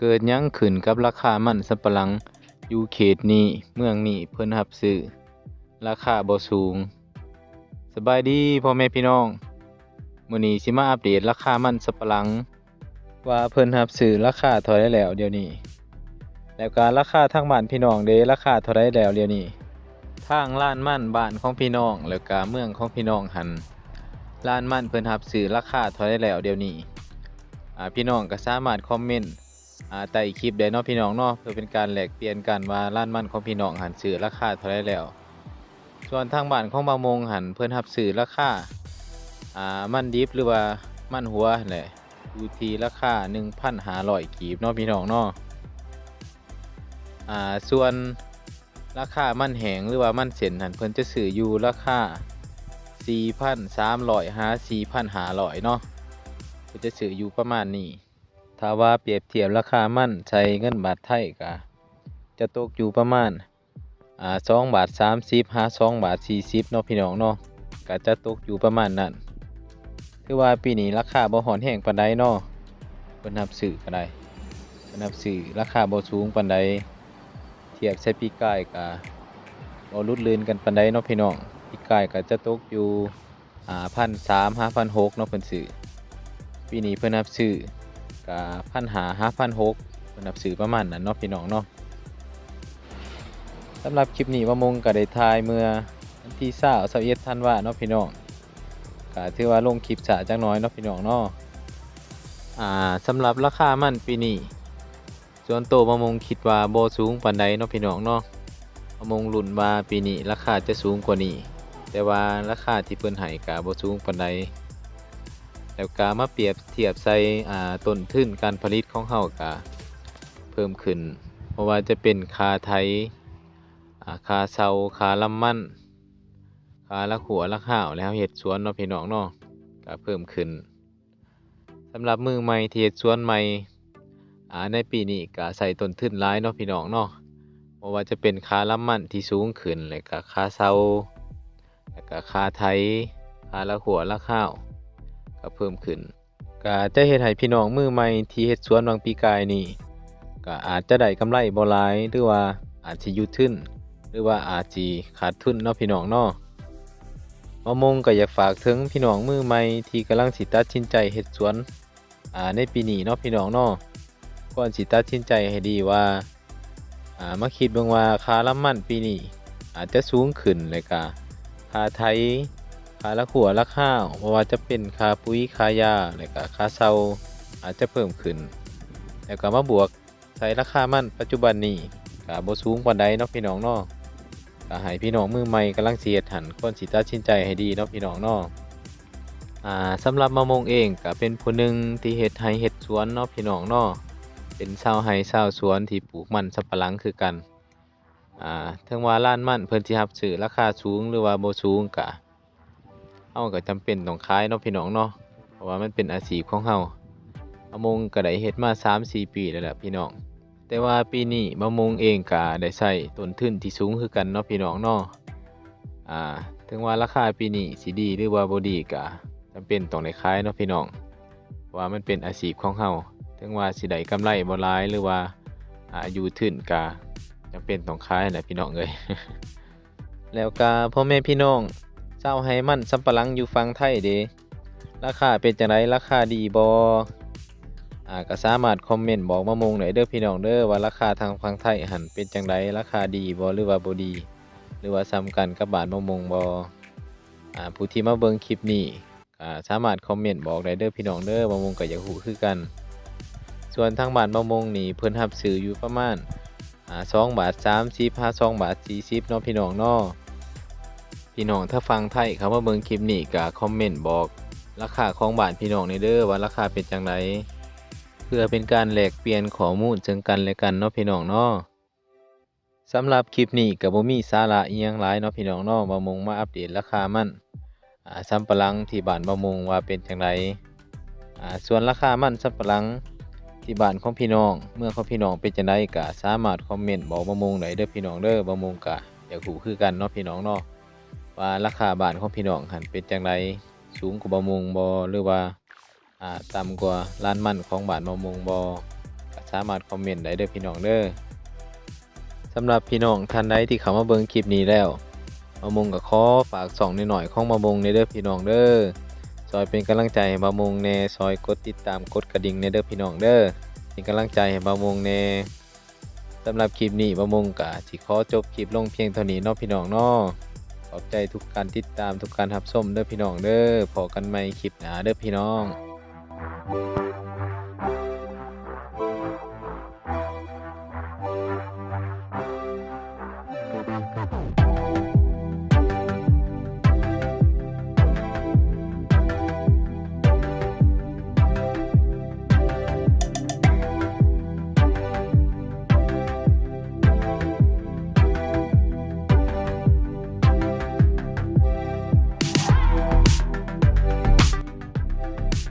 เกิดยังขึ้นกับราคามันสำปะหลังอยู่เขตนี้เมืองนี้เพิ่นรับซื้อราคาบ่สูง สบายดีพ่อแม่พี่น้องมื้อนี้สิมาอัปเดตราคามันสำปะหลัง ว่าเพิ่นรับซื้อราคาเท่าใดแล้วเดี๋ยวนี้ แล้วก็ราคาทางบ้านพี่น้องเด้ราคาเท่าใดแล้วเดี๋ยวนี้ทางร้านมั่นบ้านของพี่น้องแล้วก็เมืองของพี่น้องหันร้านมั่นเพิ่นรับซื้อราคาเท่าใดแล้วเดี๋ยวนี้อ่าพี่น้องก็สามารถคอมเมนต์ อ่าใต้คลิปได้เนาะพี่น้องเนาะเพื่อเป็นการแลกเปลี่ยนกันว่าร้านมั่นของพี่น้องหันซื้อราคาเท่าใดแล้ว ส่วนทางบ้านของบางมงหันเพิ่นรับซื้อราคาอ่ามันดิบหรือว่ามันหัวนั่นแหละอยู่ที่ราคา1,500กีบเนาะพี่น้องเนาะอ่าส่วนราคามันแหงหรือว่ามันเส้นหันเพิ่นจะซื้ออยู่ราคา4,300หา4,500เนาะเพิ่นจะซื้ออยู่ประมาณนี้ ถ้าว่าเปรียบเทียบราคามันใช้เงินบาทไทยก็จะตกอยู่ประมาณอ่า2บาท30หา2บาท40เนาะพี่น้องเนาะก็จะตกอยู่ประมาณนั้นถือว่าปีนี้ราคาบ่ฮ้อนแห้งปานใดเนาะเพิ่นนับซื้อก็ได้เพิ่นนับซื้อราคาบ่สูงปานใดเทียบใส่ปีกายกับบ่ลุดลื่นกันปานใดเนาะพี่น้องปีกายก็จะตกอยู่อ่าพันสามห้าพันหกเนาะเพิ่นซื้อปีนี้เพิ่นนับซื้อ กับพันหาห้าพันหกเพิ่นนับซื้อประมาณนั้นเนาะพี่น้องเนาะสำหรับคลิปนี้ว่ามงก็ได้ทายเมื่อวันที่20 21ธันว่าเนาะพี่น้องก็ถือว่าลงคลิปช้าจักหน้อยเนาะพี่น้องเนาะอ่าสำหรับราคามันปีนี้ส่วนตัวมะมงคิดว่าโบสูงปานใดเนาะพี่น้องเนาะมะมงหลุนว่าปีนี้ราคาจะสูงกว่านี้ แต่ว่าราคาที่เพิ่นให้ก็บ่สูงปานใด แล้วก็มาเปรียบเทียบใส่อ่าต้นทุนการผลิตของเฮาก็เพิ่มขึ้นเพราะว่าจะเป็นคาไถอ่าค่าเซาคาลำมันคาละขัวละข้าวแล้วเฮ็ดสวนเนาะพี่น้องเนาะก็เพิ่มขึ้นสำหรับมือใหม่ที่เฮ็ดสวนใหม่อ่าในปีนี้ก็ใส่ต้นทุนหลายเนาะพี่น้องเนาะเพราะว่าจะเป็นคาลำมันที่สูงขึ้นแล้วก็คาเซาแล้วก็คาไถค่าละหัวละข้าว ก็เพิ่มขึ้นก็จะเฮ็ดให้พี่น้องมือใหม่ที่เฮ็ดสวนบางปีกายนี่ก็อาจจะได้กำไรบ่หลายหรือว่าอาจสิยู่ทุนหรือว่าอาจสิขาดทุนเนาะพี่น้องเนาะมะมงก็อยากฝากถึงพี่น้องมือใหม่ที่กำลังสิตัดสินใจเฮ็ดสวนอ่าในปีนี้เนาะพี่น้องเนาะก่อนสิตัดสินใจให้ดีว่าอ่ามาคิดเบิ่งว่าค่าน้ำมันปีนี้อาจจะสูงขึ้นเลยก็ค่าไถ ค่าละขัวละข้าวเพราะว่าจะเป็นค่าปุ๋ยค่ายาแล้วก็ค่าเซาอาจจะเพิ่มขึ้น แล้วก็มาบวกใช้ราคามันปัจจุบันนี้ก็บ่สูงปานใดเนาะพี่น้องเนาะก็ให้พี่น้องมือใหม่กำลังสิเฮ็ดหันก่อนสิตัดสินใจให้ดีเนาะพี่น้องเนาะอ่าสำหรับมะมงเองก็เป็นผู้หนึ่งที่เฮ็ดไร่เฮ็ดสวนเนาะพี่น้องเนาะเป็นชาวไร่ชาวสวนที่ปลูกมันสำปะหลังคือกันอ่าถึงว่าร้านมันเพิ่นสิรับซื้อราคาสูงหรือว่าบ่สูงก็ เฮาก็จำเป็นต้องขายเนาะพี่น้องเนาะเพราะว่ามันเป็นอาชีพของเฮามะมงก็ได้เฮ็ดมา 3-4 ปีแล้วแหละพี่น้อง แต่ว่าปีนี้มะมงเองก็ได้ใช้ต้นทุนที่สูงคือกันเนาะพี่น้องเนาะอ่า ถึงว่าราคาปีนี้สิดีหรือว่าบ่ดีก็จำเป็นต้องได้ขายเนาะพี่น้องเพราะว่ามันเป็นอาชีพของเฮาถึงว่าสิได้กำไรบ่หลายหรือว่าอายุถึนกาจำเป็นต้องขายนะพี่น้องเอ้ยแล้วก็พ่อแม่พี่น้อง เจ้าให้มันสำปะหลังอยู่ฝั่งไทยเด้ราคาเป็นจังไดราคาดีบ่อ่าก็สามารถคอมเมนต์บอกมามงหน่อยเด้อพี่น้องเด้อว่าราคาทางฝั่งไทยหันเป็นจังไดราคาดีบ่หรือว่าบ่ดี หรือว่าซ้ำกันกับบานมะมงบ่อ่าผู้ที่มาเบิ่งคลิปนี้ก็สามารถคอมเมนต์บอกได้เด้อพี่น้องเด้อมะมงก็อยากรู้คือกัน ส่วนทางบานมะมงนี่เพิ่นรับซื้ออยู่ประมาณอ่า2บาท30 52บาท40เนาะพี่น้องเนาะ พี่น้องถ้าฟังไทยเขามาเบิงคลิปนี้ก็คอมเมนต์บอก ราคาของบ้านพี่น้องในเด้อว่าราคาเป็นจังไดเพื่อเป็นการแลกเปลี่ยนข้อมูลซึ่งกันและกันเนาะพี่น้องเนาะสำหรับคลิปนี้ก็บ่มีสาระอียงหลายเนาะพี่น้องเนาะมะมงมาอัปเดตราคามันอ่าสำปะหลังที่บ้านมะมงว่าเป็นจังไดอ่าส่วนราคามันสำปะหลังที่บ้านของพี่น้อง เมื่อของพี่น้องเป็นจังไดก็สามารถคอมเมนต์บอกบะมงได้เด้อพี่น้องเด้อบะมงก็อยากรู้คือกันเนาะพี่น้องเนาะ ว่าราคาบ้านของพี่น้องหันเป็นจังไดสูงกว่าบะมงบ่หรือว่าอ่าต่ำกว่าร้านมันของบ้านบะมงบ่ก็สามารถคอมเมนต์ได้เด้อพี่น้องเด้อสำหรับพี่น้องท่านใดที่เข้ามาเบิ่งคลิปนี้แล้วบะมงก็ขอฝากส่องหน่อยๆของบะมงในเด้อพี่น้องเด้อซอยเป็นกำลังใจให้บะมงแน่ซอยกดติดตามกดกระดิ่งในเด้อพี่น้องเด้อเป็นกำลังใจให้บะมงแน่สำหรับคลิปนี้บะมงก็สิขอจบคลิปลงเพียงเท่านี้เนาะพี่น้องเนาะ ขอบใจทุกการติดตามทุกการรับชมเด้อพี่น้องเด้อพอกันใหม่คลิปหนาเด้อพี่น้อง